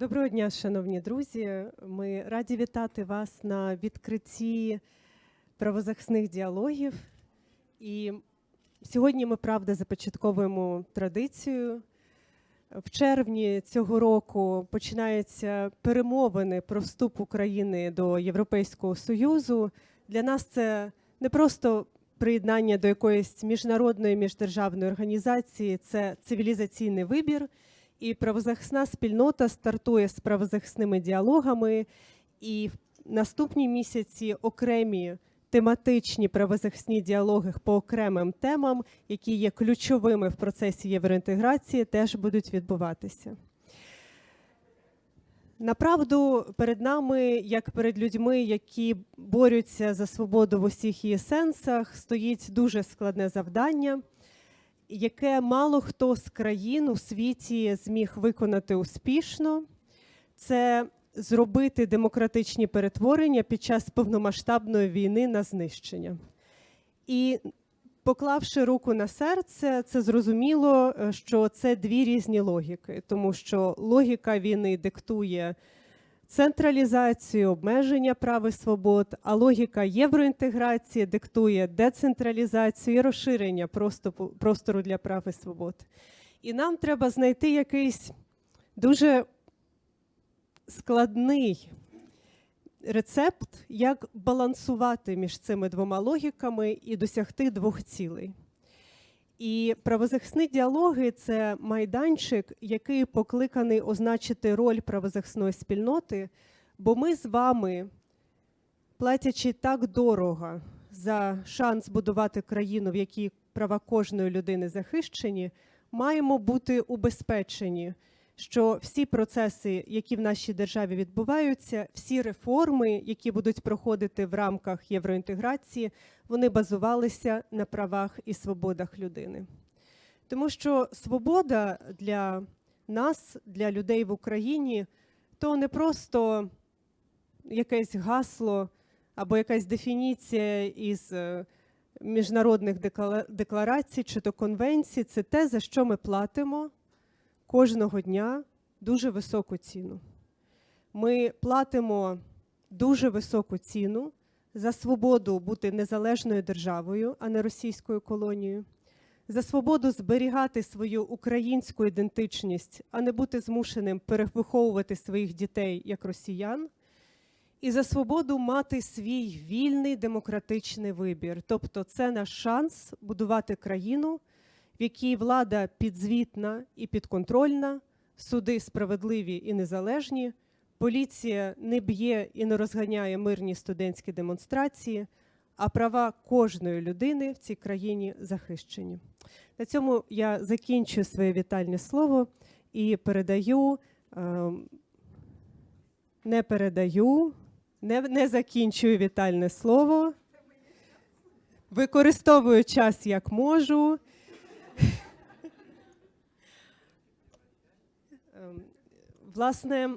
Доброго дня, шановні друзі. Ми раді вітати вас на відкритті правозахисних діалогів. І сьогодні ми правда започатковуємо традицію. В червні цього року починаються перемовини про вступ України до Європейського Союзу. Для нас це не просто приєднання до якоїсь міжнародної міждержавної організації, це цивілізаційний вибір. І правозахисна спільнота стартує з правозахисними діалогами. І в наступні місяці окремі тематичні правозахисні діалоги по окремим темам, які є ключовими в процесі євроінтеграції, теж будуть відбуватися. Направду, перед нами, як перед людьми, які борються за свободу в усіх її сенсах, стоїть дуже складне завдання яке мало хто з країн у світі зміг виконати успішно, це зробити демократичні перетворення під час повномасштабної війни на знищення. І поклавши руку на серце, це зрозуміло, е, що це дві різні логіки, тому що логіка війни диктує централізацію, обмеження прав і свобод, а логіка євроінтеграції диктує децентралізацію і розширення простору, для прав і свобод. І нам треба знайти якийсь дуже складний рецепт, як балансувати між цими двома логіками і досягти двох цілей. І правозахисні діалоги це майданчик, який покликаний означити роль правозахисної спільноти, бо ми з вами, платячи так дорого за шанс будувати країну, в якій права кожної людини захищені, маємо бути убезпечені, що всі процеси, які в нашій державі відбуваються, всі реформи, які будуть проходити в рамках євроінтеграції, вони базувалися на правах і свободах людини. Тому що свобода для нас, для людей в Україні, то не просто якесь гасло або якась дефініція із е, міжнародних декларацій чи то конвенцій, це те, за що ми платимо кожного дня дуже високу ціну. Ми платимо дуже високу ціну за свободу бути незалежною державою, а не російською колонією, за свободу зберігати свою українську ідентичність, а не бути змушеним перевиховувати своїх дітей як росіян, і за свободу мати свій вільний демократичний вибір. Тобто, це наш шанс будувати країну, в якій влада підзвітна і підконтрольна, суди справедливі і незалежні. Поліція не б'є і не розганяє мирні студентські демонстрації, а права кожної людини в цій країні захищені. На цьому я закінчую своє вітальне слово і передаю, ем, не передаю, не, не закінчую вітальне слово. Використовую час як можу. Власне,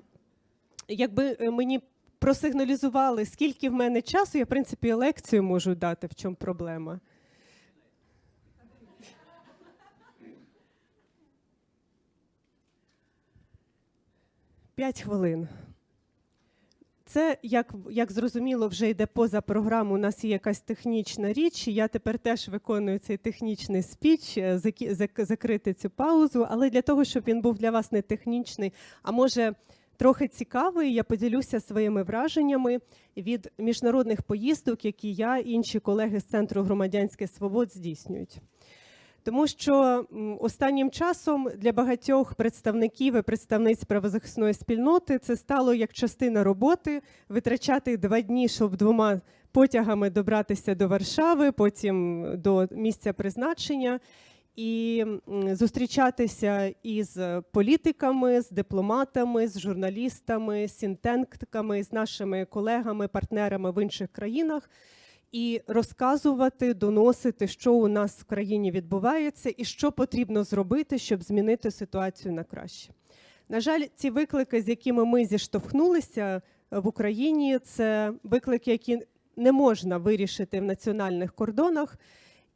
якби е, мені просигналізували, скільки в мене часу, я, в принципі, лекцію можу дати, в чому проблема. П'ять хвилин. Це, як як зрозуміло, вже йде поза програму. У нас є якась технічна річ. Я тепер теж виконую цей технічний спіч, е, закрити цю паузу. Але для того, щоб він був для вас не технічний, а може трохи цікавий, я поділюся своїми враженнями від міжнародних поїздок, які я і інші колеги з Центру громадянських свобод здійснюють. Тому що останнім часом для багатьох представників і представниць правозахисної спільноти це стало як частина роботи витрачати два дні, щоб двома потягами добратися до Варшави, потім до місця призначення і зустрічатися із політиками, з дипломатами, з журналістами, з сінтенктиками, з нашими колегами, партнерами в інших країнах. І розказувати, доносити, що у нас в країні відбувається, і що потрібно зробити, щоб змінити ситуацію на краще. На жаль, ці виклики, з якими ми зіштовхнулися в Україні, це виклики, які не можна вирішити в національних кордонах.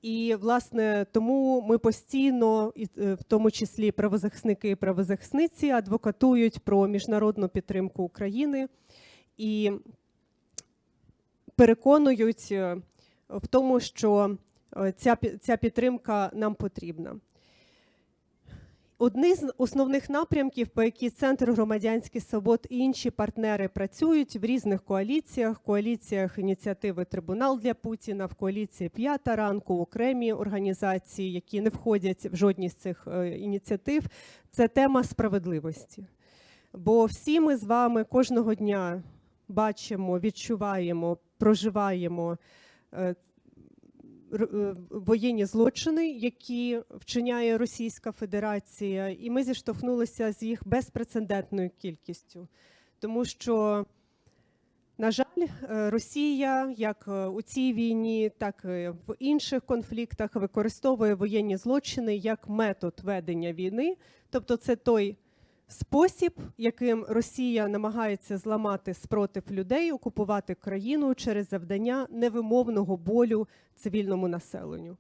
І власне тому ми постійно, е, в тому числі правозахисники і правозахисниці, адвокатують про міжнародну підтримку України і переконують е, в тому, що е, ця, ця підтримка нам потрібна. Одні з основних напрямків, по які Центр громадянських свобод і інші партнери працюють в різних коаліціях, коаліціях ініціативи Трибунал для Путіна, в коаліції П'ята ранку, окремі організації, які не входять в жодні з цих е, ініціатив, це тема справедливості. Бо всі ми з вами кожного дня бачимо, відчуваємо, проживаємо е, е, воєнні злочини, які вчиняє Російська Федерація, і ми зіштовхнулися з їх безпрецедентною кількістю, тому що. На жаль, е, Росія, як у цій війні, так і в інших конфліктах, використовує воєнні злочини як метод ведення війни. Тобто, це той спосіб, яким Росія намагається зламати спротив людей, окупувати країну через завдання невимовного болю цивільному населенню.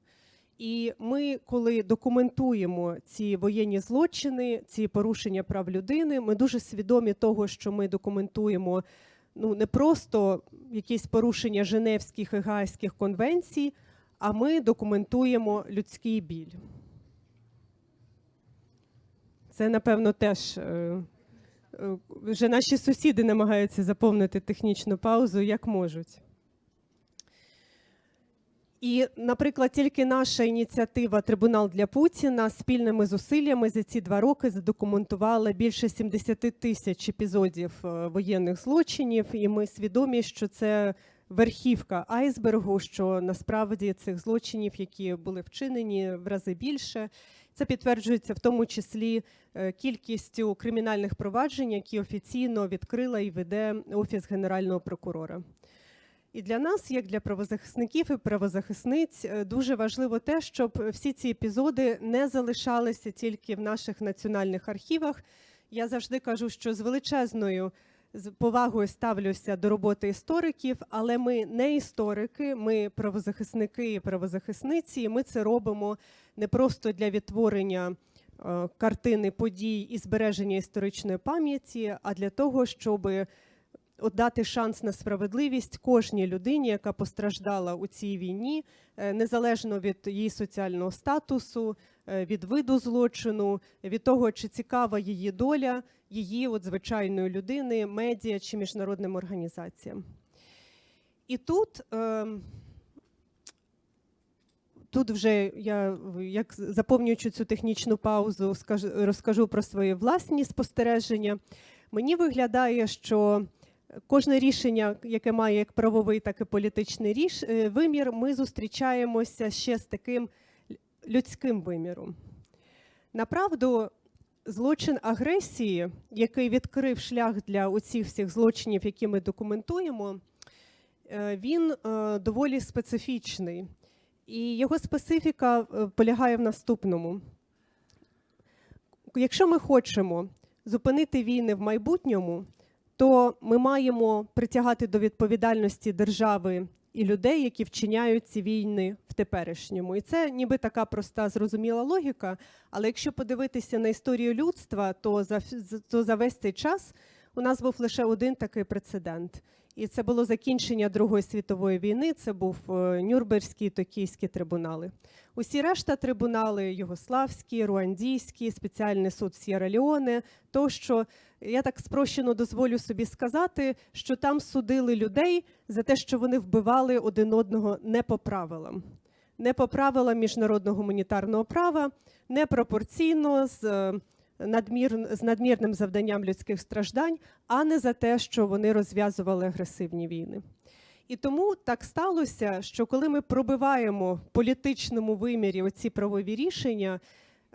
І ми, коли документуємо ці воєнні злочини, ці порушення прав людини, ми дуже свідомі того, що ми документуємо ну не просто якісь порушення Женевських і Гаазьких конвенцій, а ми документуємо людський біль. Це, напевно, теж е, е, вже наші сусіди намагаються заповнити технічну паузу як можуть. І, наприклад, тільки наша ініціатива Трибунал для Путіна спільними зусиллями за ці два роки задокументувала більше 70 тисяч епізодів е, воєнних злочинів, і ми свідомі, що це верхівка айсбергу, що насправді цих злочинів, які були вчинені, в рази більше. Це підтверджується в тому числі е, кількістю кримінальних проваджень, які офіційно відкрила і веде Офіс Генерального прокурора. І для нас, як для правозахисників і правозахисниць, е, дуже важливо те, щоб всі ці епізоди не залишалися тільки в наших національних архівах. Я завжди кажу, що з величезною з повагою ставлюся до роботи істориків, але ми не історики, ми правозахисники і правозахисниці. І ми це робимо не просто для відтворення е, картини подій і збереження історичної пам'яті, а для того, щоби от дати шанс на справедливість кожній людині, яка постраждала у цій війні, е, незалежно від її соціального статусу, е, від виду злочину, від того, чи цікава її доля, її от звичайної людини, медіа чи міжнародним організаціям. І тут. е, Тут вже я, як заповнюючи цю технічну паузу, розкажу про свої власні спостереження. Мені виглядає, що кожне рішення, яке має як правовий, так і політичний ріш, е, вимір, ми зустрічаємося ще з таким людським виміром. Направду, злочин агресії, який відкрив шлях для оцих всіх злочинів, які ми документуємо, е, він е, доволі специфічний. І його специфіка е, полягає в наступному: якщо ми хочемо зупинити війни в майбутньому, то ми маємо притягати до відповідальності держави і людей, які вчиняють ці війни теперішньому. І це ніби така проста зрозуміла логіка. Але якщо подивитися на історію людства, то за, то за весь цей час у нас був лише один такий прецедент. І це було закінчення Другої світової війни. Це був е, Нюрнберзький і Токійський трибунали. Усі решта трибунали югославські, руандійські, спеціальний суд Сєра Леоне, тощо я так спрощено дозволю собі сказати, що там судили людей за те, що вони вбивали один одного не по правилам, не по правилам міжнародного гуманітарного права, непропорційно з. е, Надмір, з надмірним завданням людських страждань, а не за те, що вони розв'язували агресивні війни. І тому так сталося, що коли ми пробиваємо в політичному вимірі оці правові рішення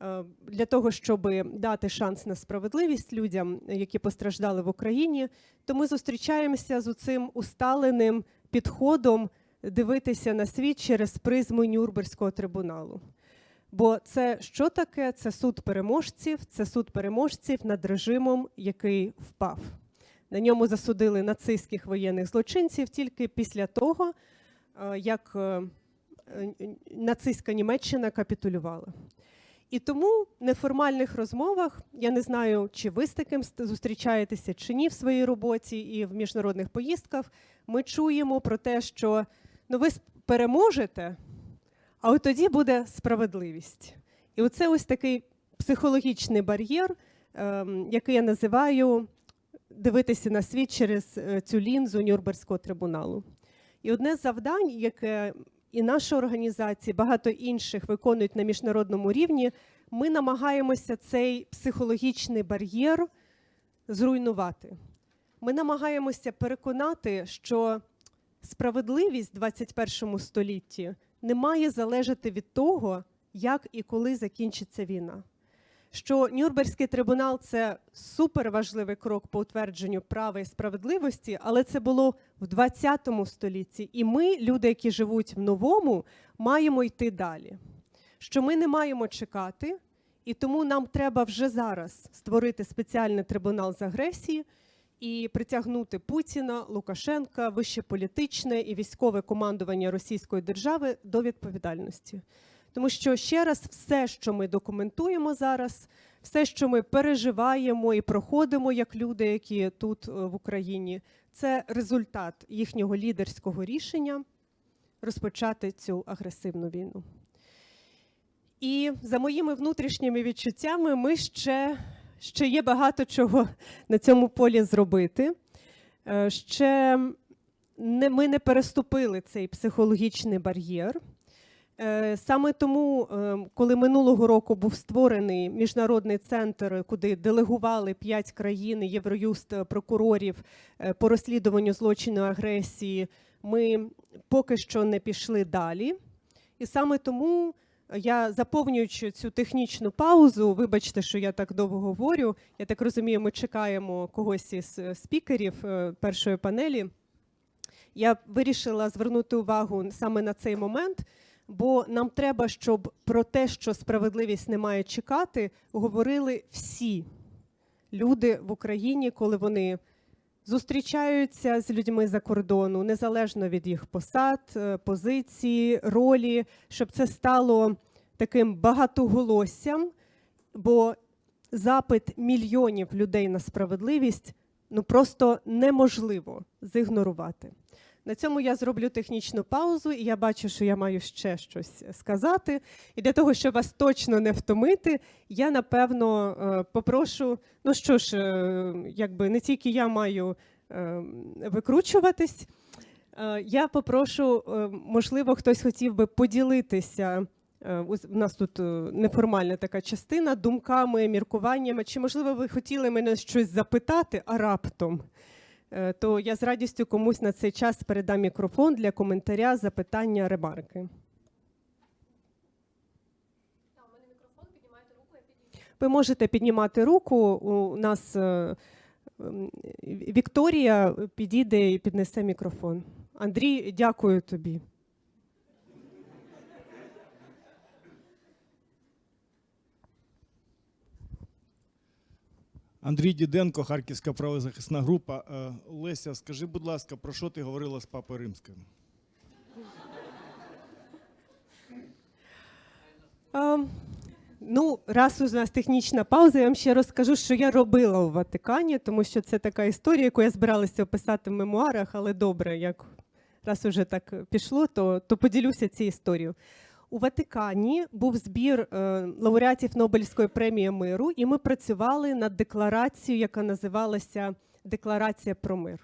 е, для того, щоб дати шанс на справедливість людям, які постраждали в Україні, то ми зустрічаємося з цим усталеним підходом дивитися на світ через призму Нюрнберзького трибуналу. Бо це що таке? Це суд переможців, це суд переможців над режимом, який впав. На ньому засудили нацистських воєнних злочинців тільки після того, е, як е, нацистська Німеччина капітулювала. І тому в неформальних розмовах я не знаю, чи ви з таким зустрічаєтеся чи ні в своїй роботі і в міжнародних поїздках. Ми чуємо про те, що ну ви переможете, а от тоді буде справедливість. І оце ось такий психологічний бар'єр, ем, який я називаю дивитися на світ через е, цю лінзу Нюрнберзького трибуналу. І одне з завдань, яке і наша організація, і багато інших виконують на міжнародному рівні, ми намагаємося цей психологічний бар'єр зруйнувати. Ми намагаємося переконати, що справедливість в 21 столітті не має залежати від того, як і коли закінчиться війна. Що Нюрнберзький трибунал це суперважливий крок по утвердженню права і справедливості, але це було в 20 столітті. І ми, люди, які живуть в новому, маємо йти далі. Що ми не маємо чекати, і тому нам треба вже зараз створити спеціальний трибунал з агресії і притягнути Путіна, Лукашенка, вище політичне і військове командування Російської держави до відповідальності. Тому що ще раз, все, що ми документуємо зараз, все, що ми переживаємо і проходимо як люди, які тут е, в Україні, це результат їхнього лідерського рішення розпочати цю агресивну війну. І за моїми внутрішніми відчуттями, ми ще, ще є багато чого на цьому полі зробити. Е, Ще не, ми не переступили цей психологічний бар'єр. Е, Саме тому, е, коли минулого року був створений міжнародний центр, куди делегували п'ять країн, Євроюст, прокурорів по розслідуванню злочину агресії, ми поки що не пішли далі. І саме тому я заповнюючи цю технічну паузу, вибачте, що я так довго говорю. Я так розумію, ми чекаємо когось із е, спікерів е, першої панелі. Я вирішила звернути увагу саме на цей момент, бо нам треба, щоб про те, що справедливість не має чекати, говорили всі люди в Україні, коли вони зустрічаються з людьми за кордону, незалежно від їх посад, е, позиції, ролі, щоб це стало таким багатоголоссям, бо запит мільйонів людей на справедливість ну просто неможливо зігнорувати. На цьому я зроблю технічну паузу, і я бачу, що я маю ще щось сказати. І для того, щоб вас точно не втомити, я напевно е, попрошу. Ну що ж, е, якби не тільки я маю е, викручуватись, е, я попрошу, е, можливо, хтось хотів би поділитися. е, У нас тут е, неформальна така частина думками, міркуваннями. Чи можливо ви хотіли мене щось запитати, а раптом? Е, то я з радістю комусь на цей час передам мікрофон для коментаря, запитання, ремарки. Ви можете піднімати руку. У нас е, Вікторія підійде і піднесе мікрофон. Андрій, дякую тобі. Андрій Діденко, Харківська правозахисна група. Е, Леся, скажи, будь ласка, про що ти говорила з папою римським? А, ну, раз у нас технічна пауза, я вам ще розкажу, що я робила у Ватикані, тому що це така історія, яку я збиралася описати в мемуарах, але добре, як раз уже так пішло, то, то поділюся цією історією. У Ватикані був збір е, лауреатів Нобелівської премії миру, і ми працювали над декларацією, яка називалася Декларація про мир.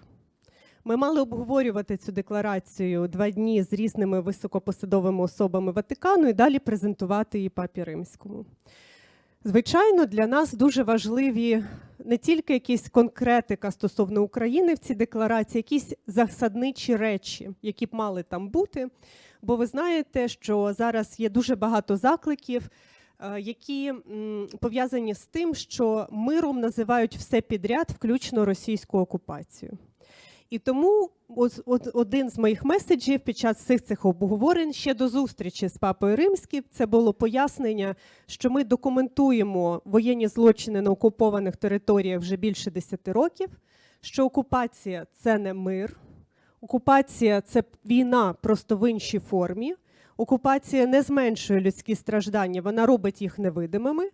Ми мали обговорювати цю декларацію два дні з різними високопосадовими особами Ватикану і далі презентувати її папі римському. Звичайно, для нас дуже важливі не тільки якісь конкретика стосовно України в цій декларації, якісь засадничі речі, які б мали там бути. Бо ви знаєте, що зараз є дуже багато закликів, е, які пов'язані з тим, що миром називають все підряд, включно російську окупацію. І тому один з моїх меседжів під час всіх цих обговорень ще до зустрічі з папою римським це було пояснення, що ми документуємо воєнні злочини на окупованих територіях вже більше 10 років. Що окупація це не мир, окупація це війна просто в іншій формі. окупація не зменшує людські страждання, вона робить їх невидимими.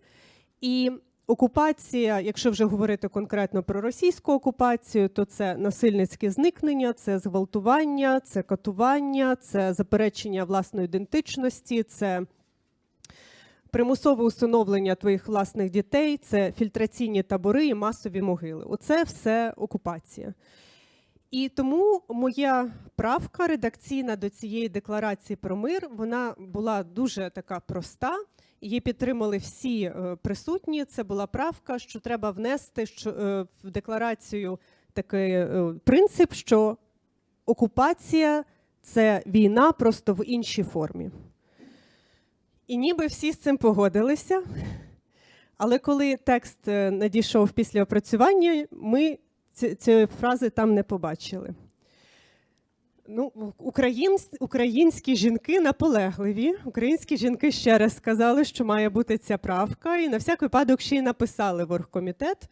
І окупація, якщо вже говорити конкретно про російську окупацію, то це насильницьке зникнення, це зґвалтування, це катування, це заперечення власної ідентичності, це примусове усиновлення твоїх власних дітей, це фільтраційні табори і масові могили. Оце все окупація. І тому моя правка редакційна до цієї декларації про мир вона була дуже така проста. Її підтримали всі е, присутні. Це була правка, що треба внести е, в декларацію такий е, принцип, що окупація це війна просто в іншій формі. І ніби всі з цим погодилися. Але коли текст надійшов після опрацювання, ми ці- цієї фрази там не побачили. Ну, українсь, українські жінки наполегливі. Українські жінки ще раз сказали, що має бути ця правка, і на всяк випадок ще й написали в оргкомітет.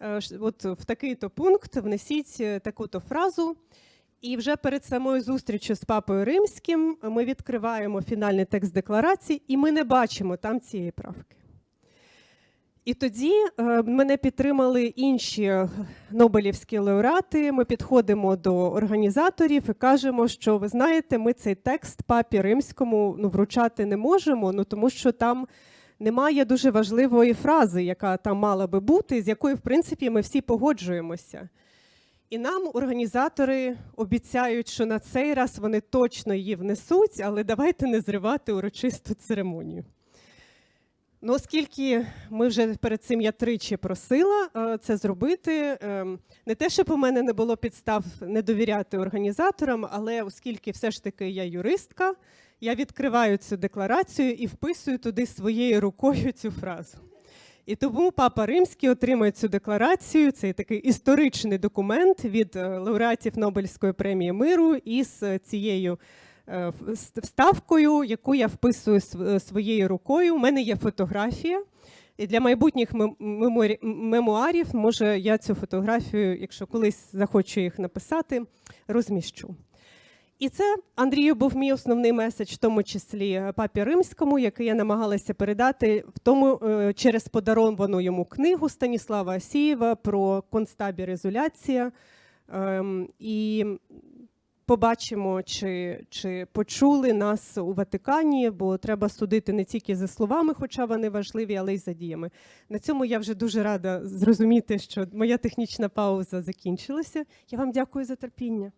е, От в такий-то пункт внесіть е, таку-то фразу. І вже перед самою зустрічю з папою римським ми відкриваємо фінальний текст декларації, і ми не бачимо там цієї правки. І тоді е, мене підтримали інші е, Нобелівські лауреати. Ми підходимо до організаторів і кажемо, що ви знаєте, ми цей текст папі римському ну, вручати не можемо, ну тому що там немає дуже важливої фрази, яка там мала би бути, з якою, в принципі, ми всі погоджуємося. І нам організатори обіцяють, що на цей раз вони точно її внесуть, але давайте не зривати урочисту церемонію. Ну, оскільки ми вже перед цим я тричі просила е, це зробити, ем, не те, щоб у мене не було підстав не довіряти організаторам, але оскільки все ж таки я юристка, я відкриваю цю декларацію і вписую туди своєю рукою цю фразу. І тому папа Римський отримує цю декларацію. Цей такий історичний документ від е, лауреатів Нобелівської премії миру із цією вставкою, яку я вписую е, своєю рукою. У мене є фотографія. І для майбутніх мемуарів, може, я цю фотографію, якщо колись захочу їх написати, розміщу. І це Андрію був мій основний меседж, в тому числі е, папі римському, який я намагалася передати в тому е, через подаровану йому книгу Станіслава Асієва про концтабір ізоляція. Ем, І побачимо, чи, чи почули нас у Ватикані, бо треба судити не тільки за словами, хоча вони важливі, але й за діями. На цьому я вже дуже рада зрозуміти, що моя технічна пауза закінчилася. Я вам дякую за терпіння.